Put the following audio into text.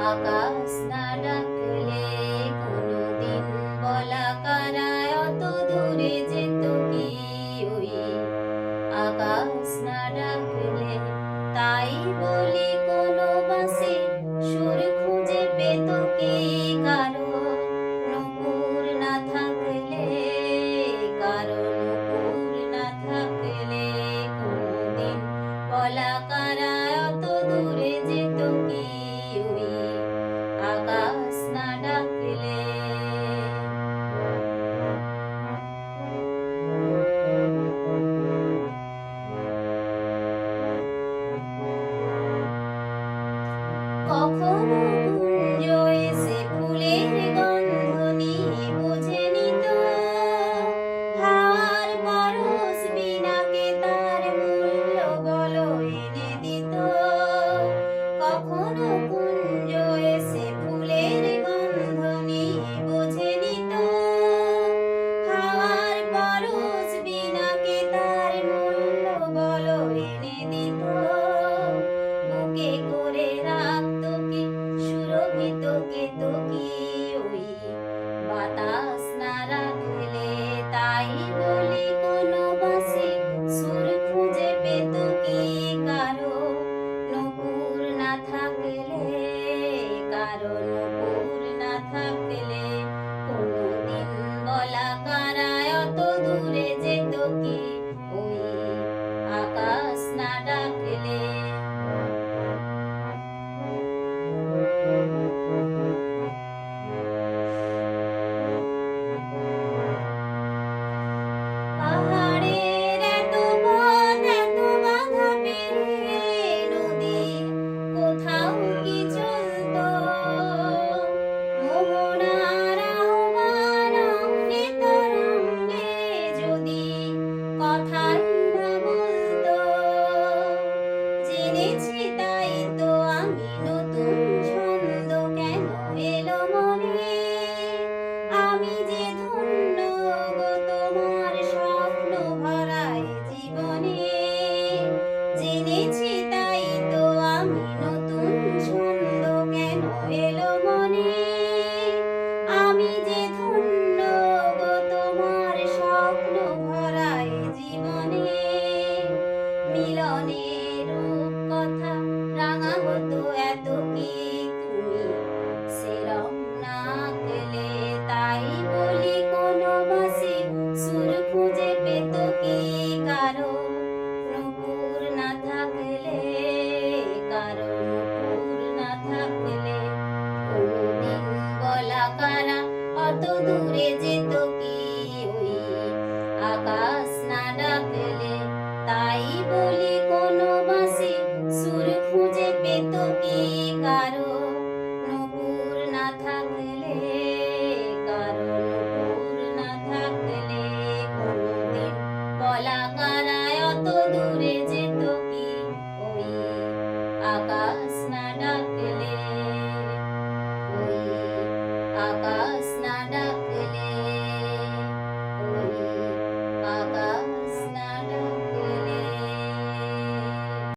আকাশ না ডাকলে কোনোদিন বলা কারায় অত দূরে যেত কি ওই? আকাশ তাই বলি কোনো বাসে সুর খুঁজে পেত কি কারও? নকুর না থাকলে, কারও নকুর না থাকলে দূরে যেত কি হই আকাশ না ডাকিলে। কখনো da da. কত দূরে যেত কি আকাশ না ডাকলে তাই বলি কোনো বাসে সুর খুঁজে পেত কারও? নূপুর না থাকলে, কারও নূপুর না থাকলে কোনোদিন আকাশ না